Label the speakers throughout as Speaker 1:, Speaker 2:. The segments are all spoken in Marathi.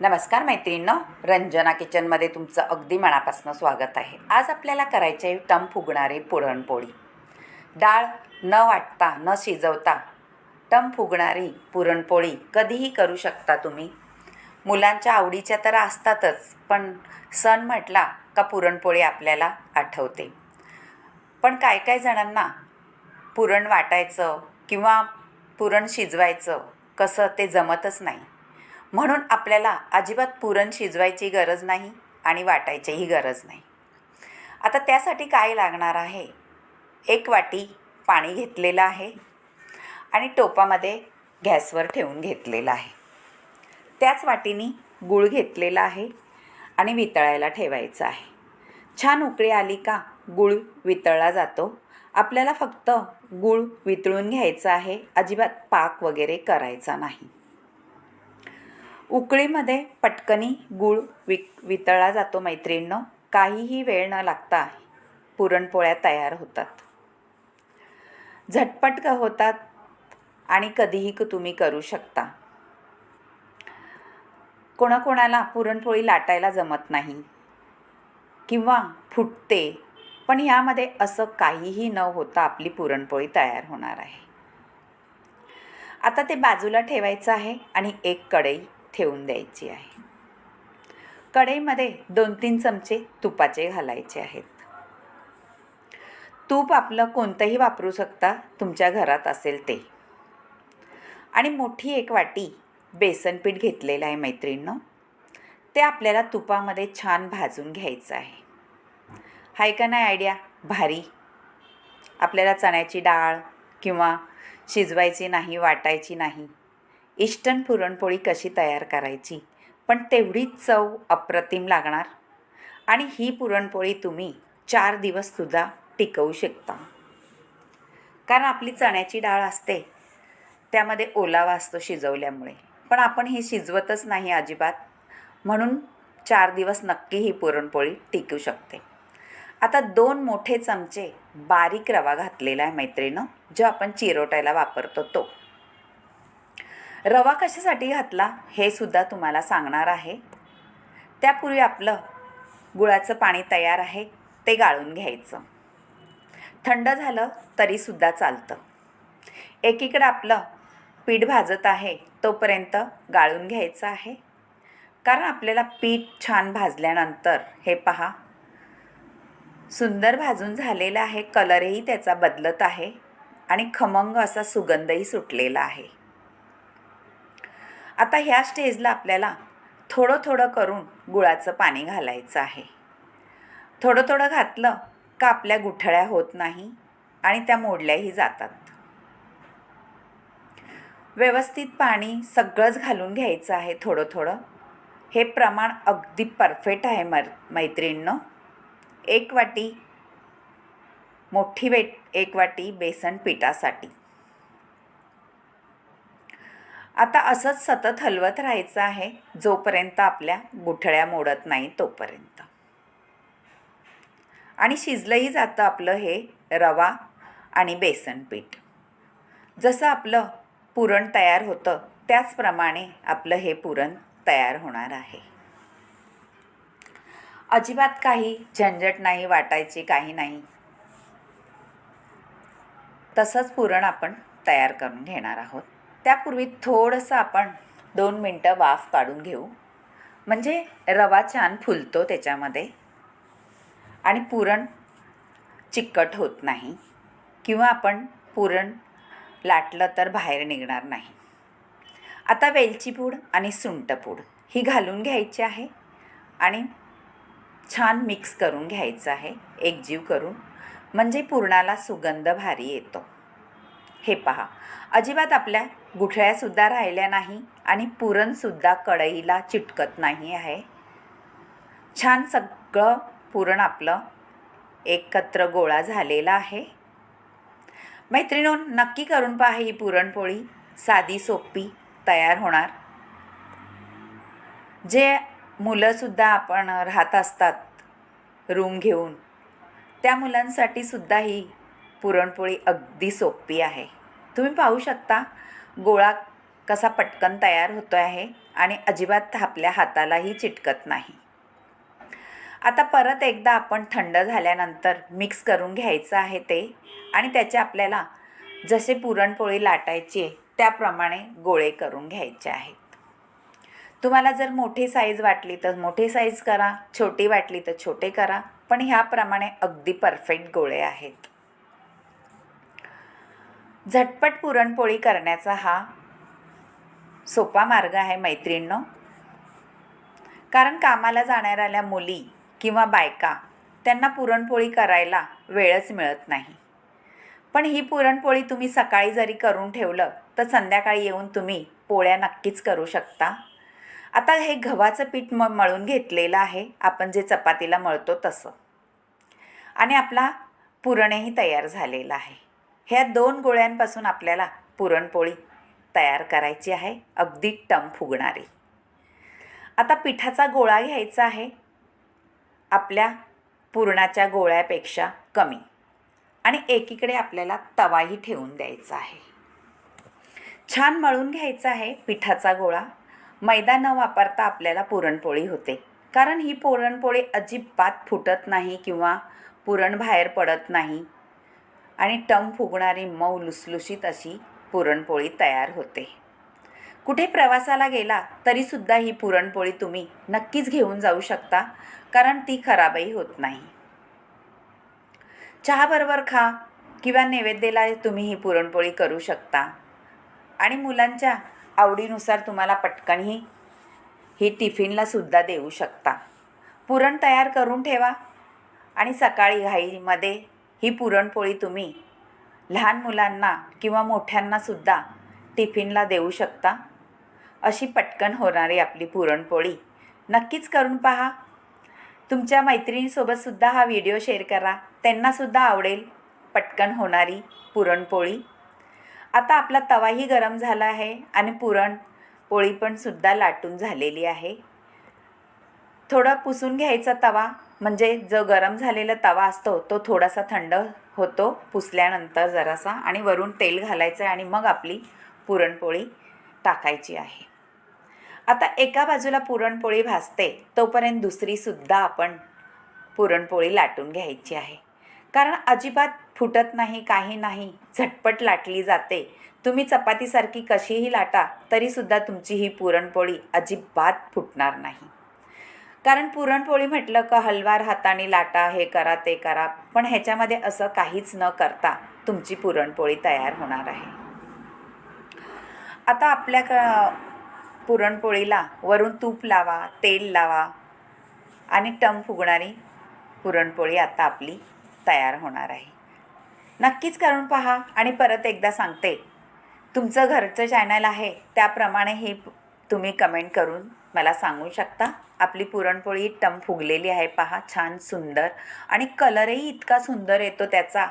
Speaker 1: नमस्कार मैत्रिणींनो रंजना किचनमध्ये तुमचं अगदी मनापासून स्वागत आहे. आज आपल्याला करायचे आहे टम फुगणारी पुरणपोळी. डाळ न वाटता न शिजवता टम फुगणारी पुरणपोळी कधीही करू शकता तुम्ही. मुलांच्या आवडीच्या तर असतातच पण सण म्हटला का पुरणपोळी आपल्याला आठवते. पण काय काय जणांना पुरण वाटायचं किंवा पुरण शिजवायचं कसं ते जमतच नाही. म्हणून आपल्याला अजिबात पुरण शिजवायची गरज नाही आणि वाटायचीही गरज नाही. आता त्यासाठी काय लागणार आहे? एक वाटी पाणी घेतलेलं आहे आणि टोपामध्ये गॅसवर ठेवून घेतलेलं आहे. त्याच वाटीनी गूळ घेतलेला आहे आणि वितळायला ठेवायचं आहे. छान उकळी आली का गूळ वितळला जातो. आपल्याला फक्त गूळ वितळून घ्यायचं आहे अजिबात पाक वगैरे करायचा नाही. उकळीमध्ये पटकनी गूळ वि वितळला जातो मैत्रिणींनो. काहीही वेळ न लागता पुरणपोळ्या तयार होतात. झटपट होतात आणि कधीही क तुम्ही करू शकता. कोणाकोणाला पुरणपोळी लाटायला जमत नाही किंवा फुटते पण ह्यामध्ये असं काहीही न होता आपली पुरणपोळी तयार होणार आहे. आता ते बाजूला ठेवायचं आहे आणि एक कढई ठेवून द्यायची आहे. कढईमध्ये दोन तीन चमचे तुपाचे घालायचे आहेत. तूप आपलं कोणतंही वापरू शकता तुमच्या घरात असेल ते. आणि मोठी एक वाटी बेसन पीठ घेतलेलं आहे मैत्रिणीनं. ते आपल्याला तुपामध्ये छान भाजून घ्यायचं आहे. हाय का नाही आयडिया भारी. आपल्याला चण्याची डाळ किंवा शिजवायची नाही वाटायची नाही. इष्टन पुरणपोळी कशी तयार करायची? पण तेवढीच चव अप्रतिम लागणार. आणि ही पुरणपोळी तुम्ही चार दिवससुद्धा टिकवू शकता. कारण आपली चण्याची डाळ असते त्यामध्ये ओलावा असतो शिजवल्यामुळे. पण आपण ही शिजवतच नाही अजिबात. म्हणून चार दिवस नक्की ही पुरणपोळी टिकू शकते. आता दोन मोठे चमचे बारीक रवा घातलेला आहे मैत्रिणं जो आपण चिरोटायला वापरतो तो. रवा कशासाठी घातला हे सुद्धा तुम्हाला सांगणार आहे. त्यापूर्वी आपलं गुळाचं पाणी तयार आहे ते गाळून घ्यायचं. थंड झालं तरीसुद्धा चालतं. एकीकडं आपलं पीठ भाजत आहे तोपर्यंत गाळून घ्यायचं आहे. कारण आपल्याला पीठ छान भाजल्यानंतर हे पहा सुंदर भाजून झालेलं आहे कलरही त्याचा बदलत आहे आणि खमंग असा सुगंधही सुटलेला आहे. आता ह्या स्टेजला आपल्याला थोडं थोडं करून गुळाचं पाणी घालायचं आहे. थोडं थोडं घातलं का आपल्या गुठळ्या होत नाही आणि त्या मोडल्याही जातात. व्यवस्थित पाणी सगळंच घालून घ्यायचं आहे थोडं थोडं. हे प्रमाण अगदी परफेक्ट आहे मर मैत्रिणींनो. एक वाटी मोठी वेट एक वाटी बेसन पिठासाठी. आता असंच सतत हलवत राहायचं आहे जोपर्यंत आपल्या गुठळ्या मोडत नाही तोपर्यंत. आणि शिजलंही जातं आपलं हे रवा आणि बेसन पीठ. जसं आपलं पुरण तयार होतं त्याचप्रमाणे आपलं हे पुरण तयार होणार आहे. अजिबात काही झंझट नाही वाटायची काही नाही. तसंच पुरण आपण तयार करून घेणार आहोत. त्यापूर्वी थोडंसं आपण दोन मिनटं वाफ काढून घेऊ. म्हणजे रवा छान फुलतो त्याच्यामध्ये. आणि पुरण चिकट होत नाही. किंवा आपण पुरण लाटलं तर बाहेर निघणार नाही. आता वेलची पूड आणि सुंटपूड ही घालून घ्यायची आहे. आणि छान मिक्स करून घ्यायचं आहे. एकजीव करून. म्हणजे पुरणाला सुगंध भारी येतो. हे पहा. अजिबात आपल्या गुठळ्यासुद्धा राहिल्या नाही आणि पुरणसुद्धा कढईला चिटकत नाही आहे. छान सगळं पुरण आपलं एकत्र गोळा झालेला आहे. मैत्रिणो नक्की करून पहा ही पुरणपोळी. साधी सोपी तयार होणार. जे मुलंसुद्धा आपण राहत असतात रूम घेऊन त्या मुलांसाठी सुद्धा ही पुरणपोळी अगदी सोपी आहे. तुम्ही पाहू शकता गोळा कसा पटकन तयार होतो आहे आणि अजिबात आपल्या हातालाही चिटकत नाही. आता परत एकदा आपण थंड झाल्यानंतर मिक्स करून घ्यायचं आहे ते आणि त्याचे आपल्याला जसे पुरणपोळी लाटायची आहे त्याप्रमाणे गोळे करून घ्यायचे आहेत. तुम्हाला जर मोठी साईज वाटली तर मोठी साईज करा छोटी वाटली तर छोटे करा पण ह्याप्रमाणे अगदी परफेक्ट गोळे आहेत. झटपट पुरणपोळी करण्याचा हा सोपा मार्ग आहे मैत्रिणींनो. कारण कामाला जाणाऱ्या मुली किंवा बायका त्यांना पुरणपोळी करायला वेळच मिळत नाही. पण ही पुरणपोळी तुम्ही सकाळी जरी करून ठेवलं तर संध्याकाळी येऊन तुम्ही पोळ्या नक्कीच करू शकता. आता हे गव्हाचं पीठ म मळून घेतलेलं आहे आपण जे चपातीला मळतो तसं. आणि आपला पुरणही तयार झालेला आहे. ह्या दोन गोळ्यांपासून आपल्याला पुरणपोळी तयार करायची आहे. अगदी टम फुगणारी. आता पिठाचा गोळा घ्यायचा आहे. आपल्या पुरणाच्या गोळ्यापेक्षा कमी. आणि एकीकडे आपल्याला तवाही ठेवून द्यायचा आहे. छान मळून घ्यायचा आहे पिठाचा गोळा. मैदा न वापरता आपल्याला पुरणपोळी होते. कारण ही पुरणपोळी अजिबात फुटत नाही किंवा पुरण बाहेर पडत नाही. आणि टम फुगणारी मऊ लुसलुशीत अशी पुरणपोळी तयार होते. कुठे प्रवासाला गेला तरीसुद्धा ही पुरणपोळी तुम्ही नक्कीच घेऊन जाऊ शकता कारण ती खराबही होत नाही. चहाबरोबर खा किंवा नैवेद्याला तुम्ही ही पुरणपोळी करू शकता. आणि मुलांच्या आवडीनुसार तुम्हाला पटकनही ही टिफिनला सुद्धा देऊ शकता. पुरण तयार करून ठेवा आणि सकाळी घाईमध्ये ही पुरणपोळी तुम्ही लहान मुलांना किंवा मोठ्यांनासुद्धा टिफिनला देऊ शकता? अशी पटकन होणारी आपली पुरणपोळी. नक्कीच करून पहा. तुमच्या मैत्रिणीसोबतसुद्धा हा व्हिडिओ शेअर करा. त्यांनासुद्धा आवडेल पटकन होणारी पुरणपोळी. आता आपला तवाही गरम झाला आहे आणि पुरणपोळी पण सुद्धा लाटून झालेली आहे. थोडा पुसून घ्यायचा तवा. म्हणजे जो गरम झालेला तवा असतो तो थोडासा थंड होतो पुसल्यानंतर जरासा आणि वरून तेल घालायचं आहे आणि मग आपली पुरणपोळी टाकायची आहे. आता एका बाजूला पुरणपोळी भाजते तोपर्यंत दुसरीसुद्धा आपण पुरणपोळी लाटून घ्यायची आहे. कारण अजिबात फुटत नाही काही नाही झटपट लाटली जाते. तुम्ही चपातीसारखी कशीही लाटा तरीसुद्धा तुमची ही पुरणपोळी अजिबात फुटणार नाही. कारण पुरणपोळी म्हटलं का हलवार हाताने लाटा हे करा ते करा. पण ह्याच्यामध्ये असं काहीच न करता तुमची पुरणपोळी तयार होणार आहे. आता आपल्या क पुरणपोळीला वरून तूप लावा तेल लावा आणि टम फुगणारी पुरणपोळी आता आपली तयार होणार आहे. नक्कीच करून पहा आणि परत एकदा सांगते. तुमचं घरचं चॅनल आहे त्याप्रमाणे हे तुम्ही कमेंट करून मला सांगू शकता. आपली पुरणपोळी टम फुगलेली आहे पहा छान सुंदर. आणि कलरही इतका सुंदर येतो त्याचा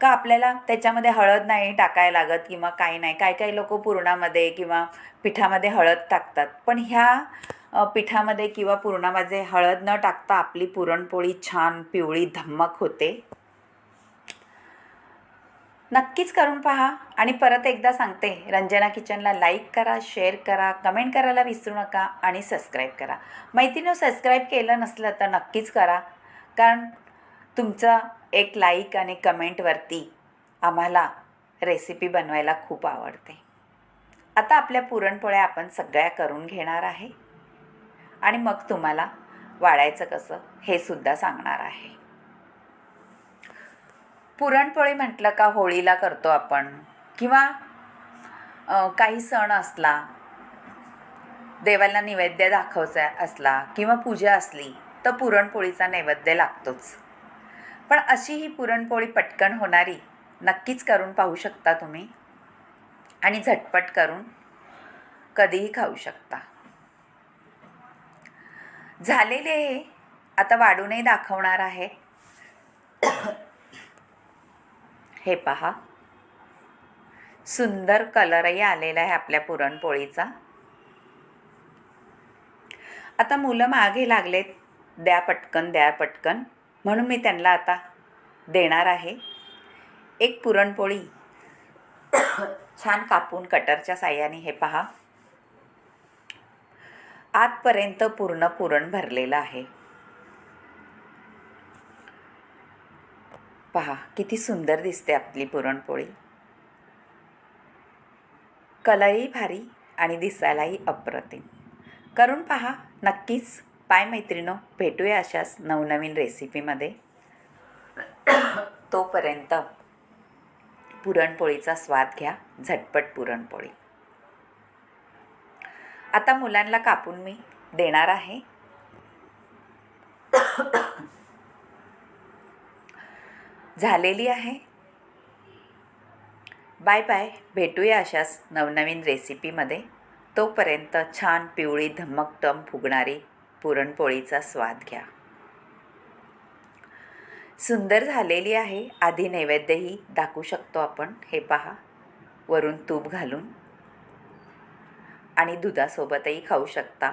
Speaker 1: का आपल्याला त्याच्यामध्ये हळद नाही टाकायला लागत किंवा काही नाही. काही काही लोक पुरणामध्ये किंवा पिठामध्ये हळद टाकतात. पण ह्या पिठामध्ये किंवा पुरणामध्ये हळद न टाकता आपली पुरणपोळी छान पिवळी धम्मक होते. नक्कीच करून पहा. आणि परत एकदा सांगते रंजना किचनला लाईक करा शेअर करा कमेंट करायला विसरू नका आणि सबस्क्राईब करा. मैत्रिणी सबस्क्राईब केलं नसलं तर नक्कीच करा. कारण तुमचं एक लाईक आणि कमेंटवरती आम्हाला रेसिपी बनवायला खूप आवडते. आता आपल्या पुरणपोळ्या आपण सगळ्या करून घेणार आहे. आणि मग तुम्हाला वाढायचं कसं हे सुद्धा सांगणार आहे. पुरणपोळी म्हटलं का होळीला करतो आपण? किंवा काही सण असला देवाला नैवेद्य दाखवायचा असला किंवा पूजा असली तर पुरणपोळीचा नैवेद्य लागतोच. पण अशी ही पुरणपोळी पटकन होणारी नक्कीच करून पाहू शकता तुम्ही. आणि झटपट करून कधीही खाऊ शकता. झालेले हे आता वाढूनही दाखवणार आहे. हे पहा. सुंदर कलरही आलेला आहे आपल्या पुरणपोळीचा. आता मुलं मागे लागलेत. द्या पटकन द्या पटकन. म्हणून मी त्यांना आता देणार आहे. एक पुरणपोळी. छान कापून कटरच्या साह्याने हे पहा. आतपर्यंत पूर्ण पुरण भरलेलं आहे. पहा किती सुंदर दिसते आपली पुरणपोळी. कलरही भारी आणि दिसायलाही अप्रतिम. करून पहा नक्कीच पाय मैत्रिणो भेटूया अशाच नवनवीन रेसिपीमध्ये. तोपर्यंत पुरणपोळीचा स्वाद घ्या झटपट पुरणपोळी. आता मुलांना कापून मी देणार आहे. झालेली आहे. Bye bye. भेटूया अशाच नवनवीन रेसिपीमध्ये. तोपर्यंत छान पिवळी धमकटम फुगणारी पुरणपोळीचा स्वाद घ्या. सुंदर झालेली आहे. आधी नैवेद्यही दाखवू शकतो आपण. हे पहा. वरून तूप घालून. आणि दुधासोबतही खाऊ शकता.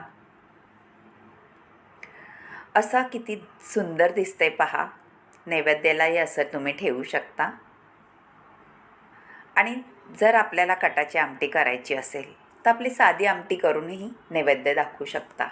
Speaker 1: असा किती सुंदर दिसतंय पहा. नैवेद्यालाही असं तुम्ही ठेवू शकता. आणि जर आपल्याला कटाची आमटी करायची असेल तर आपली साधी आमटी करूनही नैवेद्य दाखवू शकता.